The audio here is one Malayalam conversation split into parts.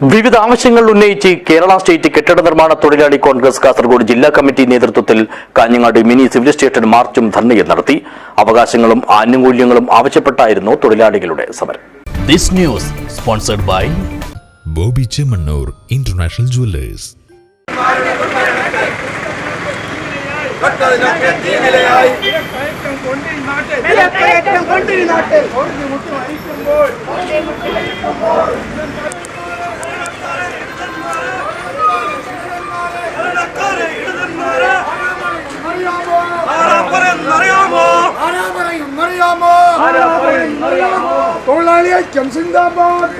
വിവിധ ആവശ്യങ്ങൾ ഉന്നയിച്ച് കേരള സ്റ്റേറ്റ് കെട്ടിട നിർമ്മാണ തൊഴിലാളി കോൺഗ്രസ് കാസർഗോഡ് ജില്ലാ കമ്മിറ്റി നേതൃത്വത്തിൽ കാഞ്ഞങ്ങാട് മിനി സിവിൽ സ്റ്റേഷൻ മാർച്ചും ധർണയും നടത്തി. അവകാശങ്ങളും ആനുകൂല്യങ്ങളും ആവശ്യപ്പെട്ടായിരുന്നു തൊഴിലാളികളുടെ സമരം. This news sponsored by Boby Chemmanur international jewellers. കൊണ്ടിരുന്നാട്ടെ അറിയാമോ? സിന്ദാബാദ്.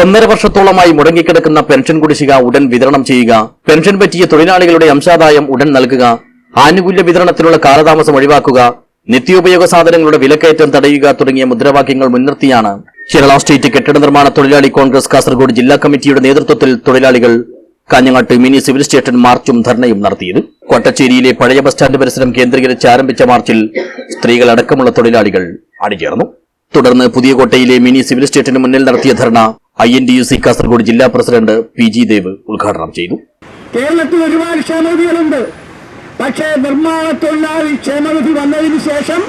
ഒന്നര വർഷത്തോളമായി മുടങ്ങിക്കിടക്കുന്ന പെൻഷൻ കുടിശ്ശിക ഉടൻ വിതരണം ചെയ്യുക. പെൻഷൻ പറ്റിയ തൊഴിലാളികളുടെ അംശാദായം ഉടൻ നൽകുക. ആനുകൂല്യ വിതരണത്തിനുള്ള കാലതാമസം ഒഴിവാക്കുക. നിത്യോപയോഗ സാധനങ്ങളുടെ വിലക്കയറ്റം തടയുക തുടങ്ങിയ മുദ്രാവാക്യങ്ങൾ മുൻനിർത്തിയാണ്. കേരള സ്റ്റേറ്റ് കെട്ടിട നിർമ്മാണ തൊഴിലാളി കോൺഗ്രസ് കാസർഗോഡ് ജില്ലാ കമ്മിറ്റിയുടെ നേതൃത്വത്തിൽ തൊഴിലാളികൾ കാഞ്ഞങ്ങാട്ട് മിനി സിവിൽ സ്റ്റേഷൻ മാർച്ചും ധർണയും നടത്തിയത്. കൊട്ടച്ചേരിയിലെ പഴയ ബസ് സ്റ്റാൻഡ് പരിസരം കേന്ദ്രീകരിച്ച് ആരംഭിച്ച മാർച്ചിൽ സ്ത്രീകൾ അടക്കമുള്ള തൊഴിലാളികൾ അണിചേർന്നു. തുടർന്ന് പുതിയ കോട്ടയിലെ മിനി സിവിൽ സ്റ്റേഷന് മുന്നിൽ നടത്തിയ dharna I N D U C Kasaragod ജില്ലാ പ്രസിഡന്റ് പി ജി ദേവ് ഉദ്ഘാടനം ചെയ്തു. കേരളത്തിൽ ഒരുപാട് ക്ഷേമനിധികളുണ്ട് പക്ഷേ നിർമ്മാണ തൊഴിലാളി ക്ഷേമനിധി വന്നതിന് ശേഷം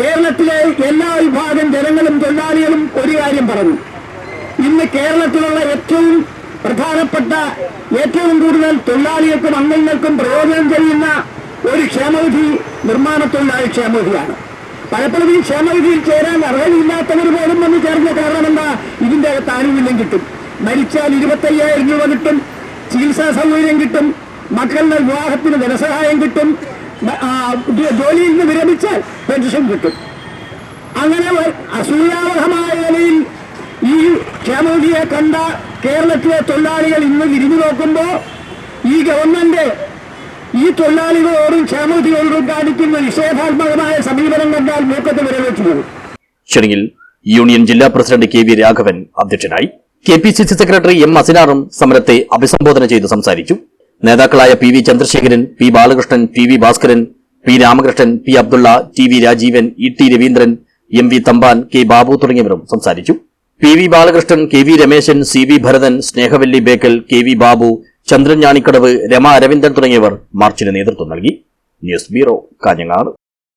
കേരളത്തിലെ എല്ലാ വിഭാഗം ജനങ്ങളും തൊഴിലാളികളും ഒരു കാര്യം പറഞ്ഞു. ഇന്ന് കേരളത്തിലുള്ള ഏറ്റവും പ്രധാനപ്പെട്ട ഏറ്റവും കൂടുതൽ തൊഴിലാളികൾക്കും അംഗങ്ങൾക്കും പ്രയോജനം ചെയ്യുന്ന ഒരു ക്ഷേമവിധി നിർമ്മാണ തൊഴിലാളി ക്ഷേമവിധിയാണ് പലപ്പോഴും ഈ ക്ഷേമവിധിയിൽ ചേരാൻ അർഹതയില്ലാത്തവർ പോലും വന്ന് ചേർന്ന കാരണം എന്താ? ഇതിന്റെ അകത്ത് ആനുകൂല്യം കിട്ടും. മരിച്ചാൽ ഇരുപത്തയ്യായിരം രൂപ കിട്ടും ചികിത്സാ സൗകര്യം കിട്ടും മക്കളുടെ വിവാഹത്തിന് ധനസഹായം കിട്ടും ജോലിയിൽ നിന്ന് വിരമിച്ചാൽ പെൻഷൻ കിട്ടും. അങ്ങനെ അസൂയാവഹമായ നിലയിൽ ഈ ക്ഷേമവിധിയെ കണ്ട കേരളത്തിലെ തൊഴിലാളികൾ ഇന്ന് തിരിഞ്ഞു നോക്കുമ്പോൾ ഈ ഗവൺമെന്റ് ഈ തൊഴിലാളികളോടും ക്ഷേമത്തിനോടും കാണിക്കുന്ന നിഷേധാത്മകമായ സമീപനം കണ്ടാൽ മൂക്കത്ത് വിരമിച്ചു പോകും. ചടങ്ങിൽ യൂണിയൻ ജില്ലാ പ്രസിഡന്റ് കെ വി രാഘവൻ അധ്യക്ഷനായി K P C C secretary M അസിനാറും സമരത്തെ അഭിസംബോധന ചെയ്ത് സംസാരിച്ചു. നേതാക്കളായ P V Chandrasekharan P Balakrishnan T V Bhaskaran P Ramakrishnan P Abdulla T V Rajeevan E T Raveendran M V Thampan K Babu തുടങ്ങിയവരും സംസാരിച്ചു. P V Balakrishnan K V Rameshan C V Bharathan Snehavalli Bekal K V Babu Chandran Njanikkadavu Rama Aravindan തുടങ്ങിയവർ മാർച്ചിന് നേതൃത്വം നൽകി. News bureau Kanhangad.